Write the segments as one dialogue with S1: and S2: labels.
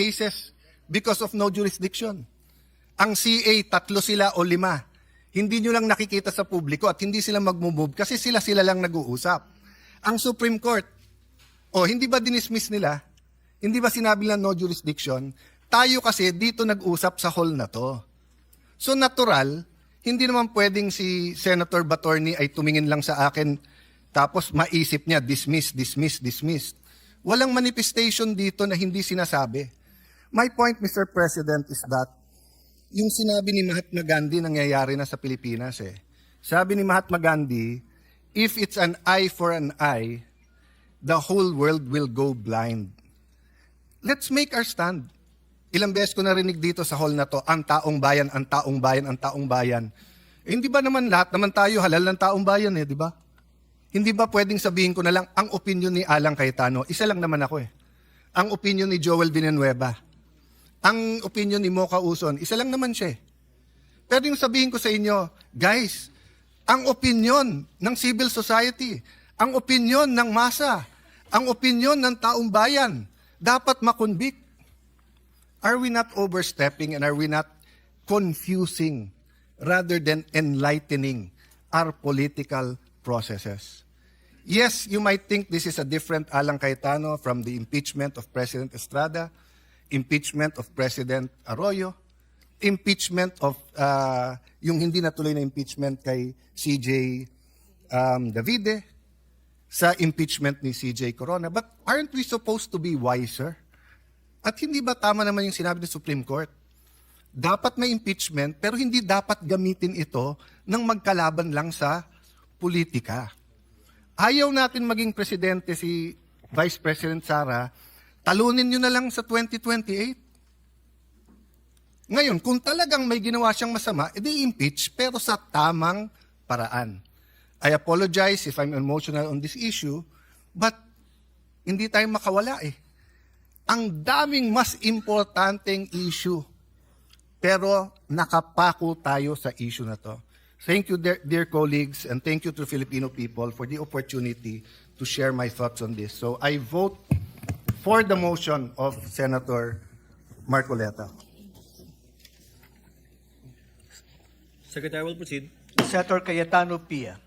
S1: cases because of no jurisdiction. Ang CA, tatlo sila o lima. Hindi nyo lang nakikita sa publiko at hindi sila magmumove kasi sila-sila lang nag-uusap. Ang Supreme Court, o hindi ba dinismiss nila? Hindi ba sinabi lang no jurisdiction? Tayo kasi dito nag-usap sa hall na to. So natural, hindi naman pwedeng si Senator Batorni ay tumingin lang sa akin tapos maisip niya dismiss, dismiss, dismiss. Walang manifestation dito na hindi sinasabi. My point, Mr. President, is that yung sinabi ni Mahatma Gandhi nangyayari na sa Pilipinas eh. Sabi ni Mahatma Gandhi, if it's an eye for an eye, the whole world will go blind. Let's make our stand. Ilang beses ko narinig dito sa hall na to, ang taong bayan, ang taong bayan, ang taong bayan. Eh, hindi ba naman lahat naman tayo halal ng taong bayan eh, di ba? Hindi ba pwedeng sabihin ko na lang, ang opinion ni Alang Cayetano, isa lang naman ako eh. Ang opinion ni Joel Villanueva, ang opinion ni Mocha Uson, isa lang naman siya eh. Pero yung sabihin ko sa inyo, guys, ang opinion ng civil society, ang opinion ng masa, ang opinion ng taong bayan, dapat makonvict. Are we not overstepping and are we not confusing rather than enlightening our political processes? Yes, you might think this is a different Alang Cayetano from the impeachment of President Estrada, impeachment of President Arroyo, impeachment of uh, yung hindi natuloy na impeachment kay CJ um, Davide, sa impeachment ni CJ Corona. But aren't we supposed to be wiser? At hindi ba tama naman yung sinabi ng Supreme Court? Dapat may impeachment pero hindi dapat gamitin ito ng magkalaban lang sa politika. Ayaw natin maging presidente si Vice President Sara, talunin nyo na lang sa 2028. Ngayon, kung talagang may ginawa siyang masama, edi impeach pero sa tamang paraan. I apologize if I'm emotional on this issue, but hindi tayo makawala eh. Ang daming mas importanteng issue, pero nakapako tayo sa issue na to. Thank you, dear, dear colleagues, and thank you to Filipino people for the opportunity to share my thoughts on this. So I vote for the motion of Senator Marcoleta.
S2: Secretary will proceed.
S3: Senator Cayetano Pia.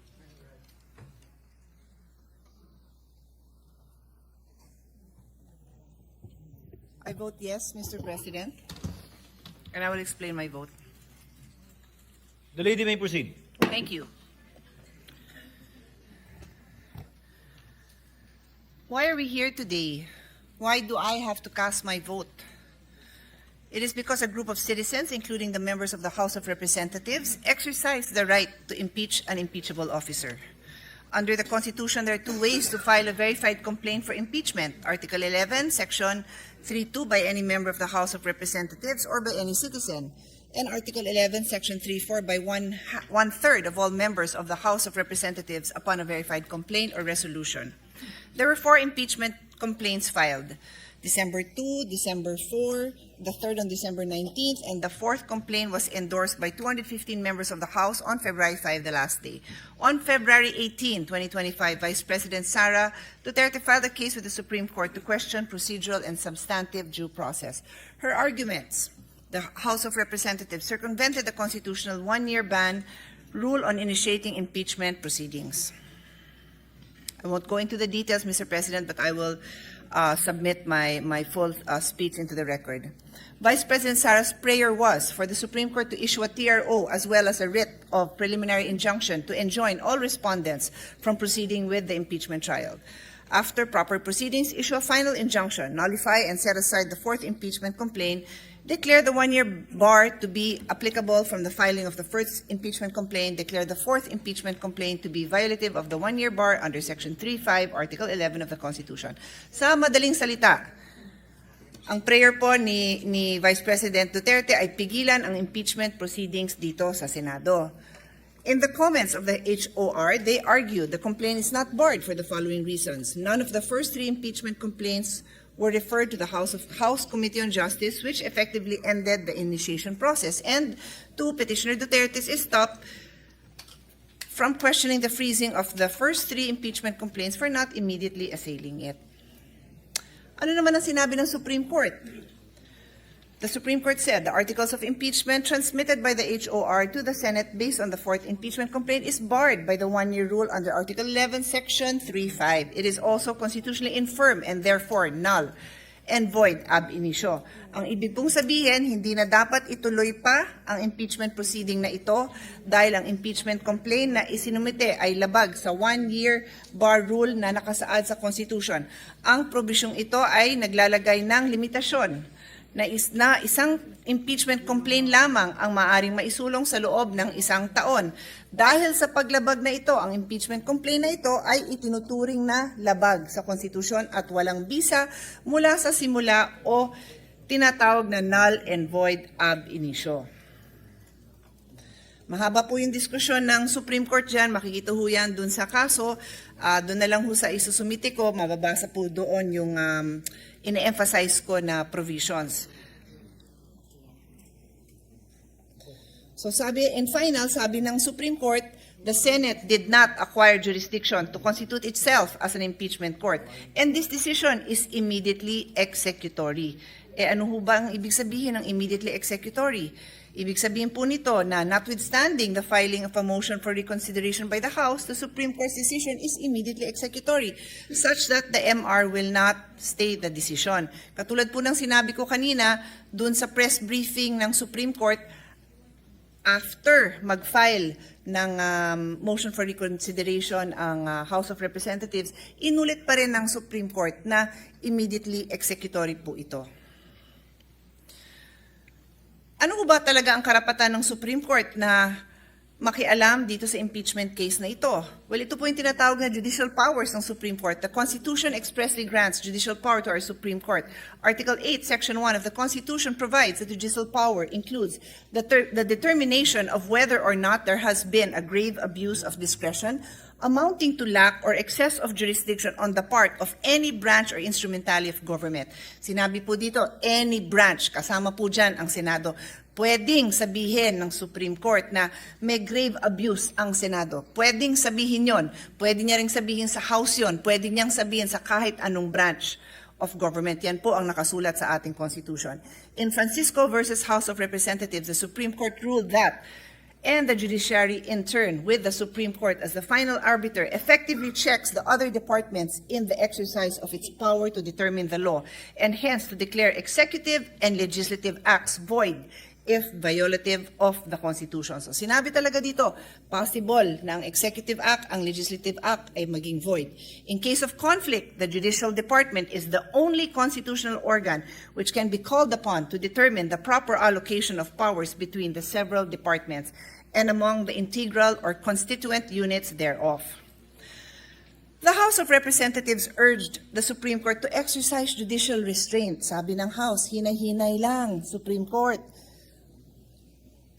S4: I vote yes, Mr. President, and I will explain my vote.
S2: The lady may proceed.
S4: Thank you. Why are we here today? Why do I have to cast my vote? It is because a group of citizens, including the members of the House of Representatives, exercised the right to impeach an impeachable officer. Under the Constitution, there are two ways to file a verified complaint for impeachment. Article 11, Section 3.2 by any member of the House of Representatives or by any citizen. And Article 11, Section 3.4 by one, one-third of all members of the House of Representatives upon a verified complaint or resolution. There were four impeachment complaints filed. December 2, December 4, the third on December 19th, and the fourth complaint was endorsed by 215 members of the House on February 5, the last day. On February 18, 2025, Vice President Sara Duterte filed a case with the Supreme Court to question procedural and substantive due process. Her arguments the House of Representatives circumvented the constitutional one-year ban rule on initiating impeachment proceedings. I won't go into the details, Mr. President, but I will uh, submit my, my full uh, speech into the record. Vice President Sara's prayer was for the Supreme Court to issue a TRO as well as a writ of preliminary injunction to enjoin all respondents from proceeding with the impeachment trial. After proper proceedings, issue a final injunction, nullify and set aside the fourth impeachment complaint, declare the one-year bar to be applicable from the filing of the first impeachment complaint, declare the fourth impeachment complaint to be violative of the one-year bar under Section 3.5, Article 11 of the Constitution. Sa madaling salita, ang prayer po ni, ni Vice President Duterte ay pigilan ang impeachment proceedings dito sa Senado. In the comments of the HOR, they argued the complaint is not barred for the following reasons. None of the first three impeachment complaints were referred to the House of House Committee on Justice, which effectively ended the initiation process. And two, Petitioner Duterte's stop from questioning the freezing of the first three impeachment complaints for not immediately assailing it. Ano naman ang sinabi ng Supreme Court? The Supreme Court said the articles of impeachment transmitted by the HOR to the Senate based on the fourth impeachment complaint is barred by the one-year rule under Article 11, Section 3.5. It is also constitutionally infirm and therefore null and void ab initio. Ang ibig pong sabihin, hindi na dapat ituloy pa ang impeachment proceeding na ito dahil ang impeachment complaint na isinumite ay labag sa one-year bar rule na nakasaad sa Constitution. Ang probisyong ito ay naglalagay ng limitasyon na, is, na isang impeachment complaint lamang ang maaring maisulong sa loob ng isang taon. Dahil sa paglabag na ito, ang impeachment complaint na ito ay itinuturing na labag sa konstitusyon at walang bisa mula sa simula o tinatawag na null and void ab initio. Mahaba po yung diskusyon ng Supreme Court dyan. Makikita ho yan dun sa kaso. Ah, doon na lang ho sa isusumiti ko. Mababasa po doon yung um, ine-emphasize ko na provisions. So sabi, in final, sabi ng Supreme Court, the Senate did not acquire jurisdiction to constitute itself as an impeachment court. And this decision is immediately executory. Eh ano ho ba ang ibig sabihin ng immediately executory? Ibig sabihin po nito na notwithstanding the filing of a motion for reconsideration by the House, the Supreme Court's decision is immediately executory such that the MR will not stay the decision. Katulad po ng sinabi ko kanina, dun sa press briefing ng Supreme Court, after mag-file ng um, motion for reconsideration ang uh, House of Representatives, inulit pa rin ng Supreme Court na immediately executory po ito. Ano ba talaga ang karapatan ng Supreme Court na makialam dito sa impeachment case na ito? Well, ito po yung tinatawag na judicial powers ng Supreme Court. The Constitution expressly grants judicial power to our Supreme Court. Article 8, Section 1 of the Constitution provides that judicial power includes the, the determination of whether or not there has been a grave abuse of discretion amounting to lack or excess of jurisdiction on the part of any branch or instrumentality of government. Sinabi po dito, any branch, kasama po dyan ang Senado. Pwedeng sabihin ng Supreme Court na may grave abuse ang Senado. Pwedeng sabihin yon. Pwede niya ring sabihin sa House yon. Pwede niyang sabihin sa kahit anong branch of government. Yan po ang nakasulat sa ating Constitution. In Francisco versus House of Representatives, the Supreme Court ruled that and the judiciary in turn with the Supreme Court as the final arbiter effectively checks the other departments in the exercise of its power to determine the law and hence to declare executive and legislative acts void if violative of the Constitution. So sinabi talaga dito, possible na ang executive act, ang legislative act ay maging void. In case of conflict, the judicial department is the only constitutional organ which can be called upon to determine the proper allocation of powers between the several departments and among the integral or constituent units thereof. The House of Representatives urged the Supreme Court to exercise judicial restraint. Sabi ng House, hinay-hinay lang, Supreme Court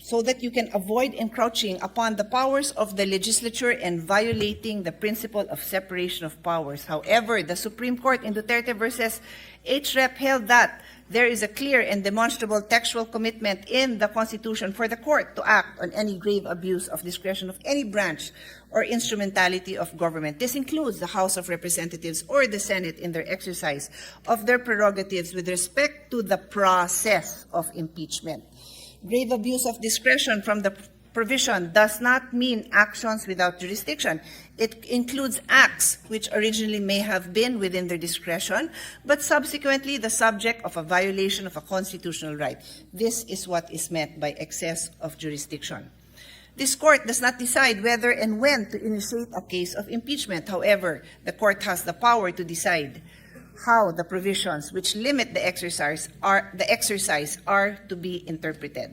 S4: so that you can avoid encroaching upon the powers of the legislature and violating the principle of separation of powers. However, the Supreme Court in Duterte versus HREP held that there is a clear and demonstrable textual commitment in the Constitution for the court to act on any grave abuse of discretion of any branch or instrumentality of government. This includes the House of Representatives or the Senate in their exercise of their prerogatives with respect to the process of impeachment grave abuse of discretion from the provision does not mean actions without jurisdiction. It includes acts which originally may have been within their discretion, but subsequently the subject of a violation of a constitutional right. This is what is meant by excess of jurisdiction. This court does not decide whether and when to initiate a case of impeachment. However, the court has the power to decide how the provisions which limit the exercise are the exercise are to be interpreted.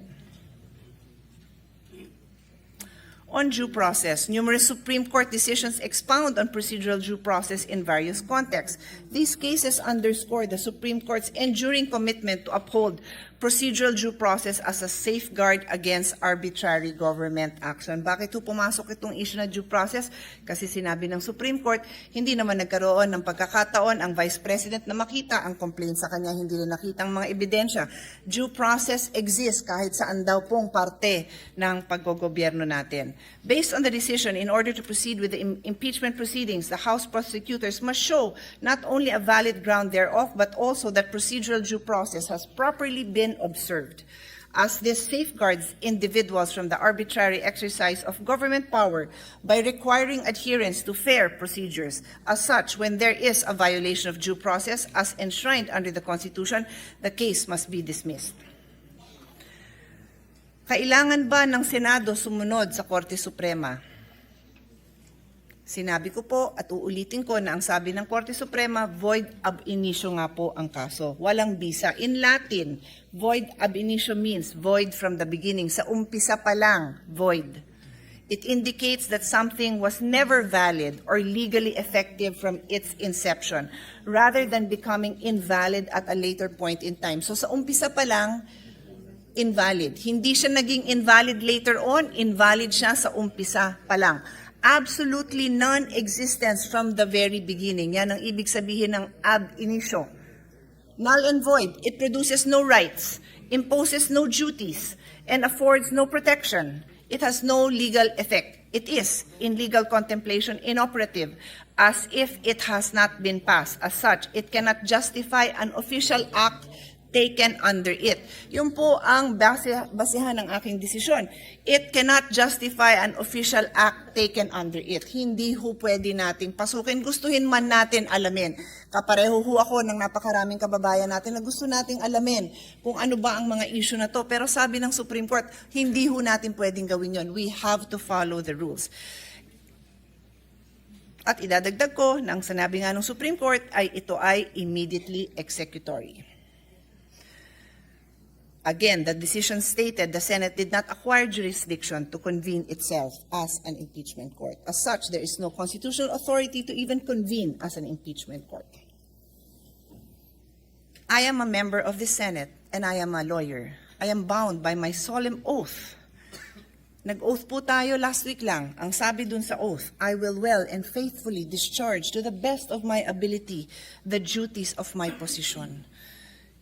S4: On due process, numerous Supreme Court decisions expound on procedural due process in various contexts. These cases underscore the Supreme Court's enduring commitment to uphold procedural due process as a safeguard against arbitrary government action. Bakit po pumasok itong issue na due process? Kasi sinabi ng Supreme Court, hindi naman nagkaroon ng pagkakataon ang Vice President na makita ang complaint sa kanya, hindi rin nakita ang mga ebidensya. Due process exists kahit saan daw pong parte ng paggogobyerno natin. Based on the decision, in order to proceed with the im- impeachment proceedings, the House prosecutors must show not only a valid ground thereof, but also that procedural due process has properly been observed. As this safeguards individuals from the arbitrary exercise of government power by requiring adherence to fair procedures. As such, when there is a violation of due process as enshrined under the Constitution, the case must be dismissed. Kailangan ba ng Senado sumunod sa Korte Suprema? Sinabi ko po at uulitin ko na ang sabi ng Korte Suprema, void ab initio nga po ang kaso. Walang bisa. In Latin, void ab initio means void from the beginning. Sa umpisa pa lang, void. It indicates that something was never valid or legally effective from its inception, rather than becoming invalid at a later point in time. So sa umpisa pa lang, invalid. Hindi siya naging invalid later on, invalid siya sa umpisa pa lang. Absolutely non-existence from the very beginning. Yan ang ibig sabihin ng ab initio. Null and void. It produces no rights, imposes no duties, and affords no protection. It has no legal effect. It is, in legal contemplation, inoperative, as if it has not been passed. As such, it cannot justify an official act taken under it. Yun po ang base, basehan ng aking desisyon. It cannot justify an official act taken under it. Hindi ho pwede nating pasukin. Gustuhin man natin alamin. Kapareho ho ako ng napakaraming kababayan natin na gusto nating alamin kung ano ba ang mga issue na to. Pero sabi ng Supreme Court, hindi ho natin pwedeng gawin yon. We have to follow the rules. At idadagdag ko, nang sanabi nga ng Supreme Court, ay ito ay immediately executory. Again, the decision stated the Senate did not acquire jurisdiction to convene itself as an impeachment court. As such, there is no constitutional authority to even convene as an impeachment court. I am a member of the Senate and I am a lawyer. I am bound by my solemn oath. Nag-oath po tayo last week lang. Ang sabi dun sa oath, I will well and faithfully discharge to the best of my ability the duties of my position.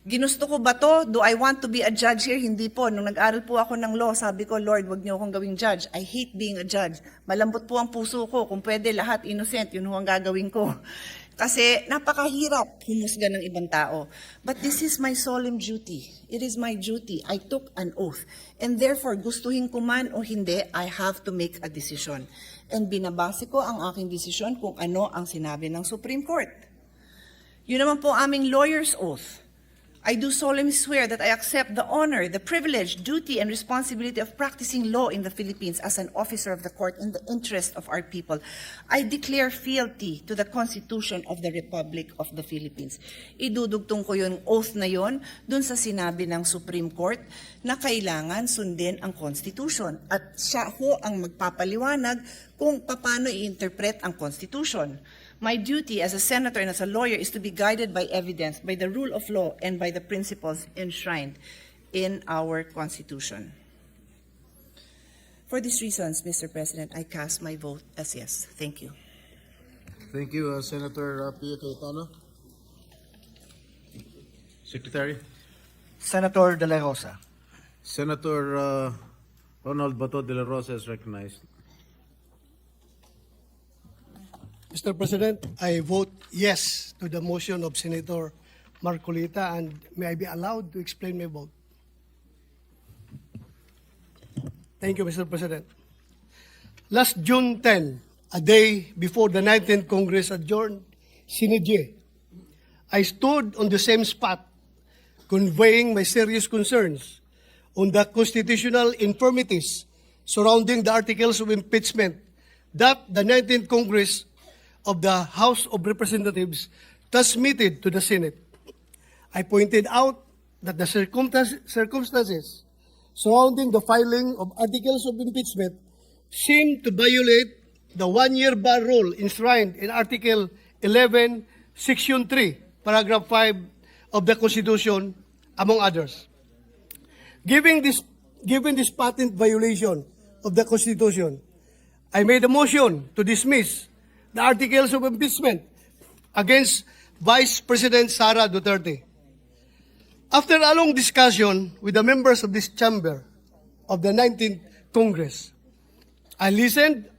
S4: Ginusto ko ba to? Do I want to be a judge here? Hindi po. Nung nag-aral po ako ng law, sabi ko, Lord, wag niyo akong gawing judge. I hate being a judge. Malambot po ang puso ko. Kung pwede, lahat innocent. Yun ho ang gagawin ko. Kasi napakahirap humusga ng ibang tao. But this is my solemn duty. It is my duty. I took an oath. And therefore, gustuhin ko man o hindi, I have to make a decision. And binabase ko ang aking desisyon kung ano ang sinabi ng Supreme Court. Yun naman po aming lawyer's oath. I do solemnly swear that I accept the honor, the privilege, duty, and responsibility of practicing law in the Philippines as an officer of the court in the interest of our people. I declare fealty to the Constitution of the Republic of the Philippines. Idudugtong ko yung oath na yon dun sa sinabi ng Supreme Court na kailangan sundin ang Constitution. At siya ho ang magpapaliwanag kung paano i-interpret ang Constitution. My duty as a senator and as a lawyer is to be guided by evidence, by the rule of law, and by the principles enshrined in our Constitution. For these reasons, Mr. President, I cast my vote as yes. Thank you.
S5: Thank you, uh, Senator uh, Pia Cayetano. Secretary.
S3: Senator De La Rosa.
S5: Senator uh, Ronald Bato de la Rosa is recognized.
S6: Mr. President, I vote yes to the motion of Senator Marcolita, and may I be allowed to explain my vote? Thank you, Mr. President. Last June 10, a day before the 19th Congress adjourned, Sinidye, I stood on the same spot conveying my serious concerns on the constitutional infirmities surrounding the articles of impeachment that the 19th Congress of the House of Representatives transmitted to the Senate. I pointed out that the circumstan- circumstances surrounding the filing of articles of impeachment seem to violate the one-year bar rule enshrined in Article 11, Section 3, Paragraph 5 of the Constitution, among others. Given this, given this patent violation of the Constitution, I made a motion to dismiss the articles of impeachment against Vice President Sara Duterte. After a long discussion with the members of this chamber of the 19th Congress, I listened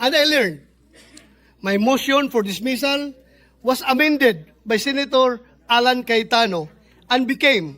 S6: and I learned. My motion for dismissal was amended by Senator Alan Cayetano and became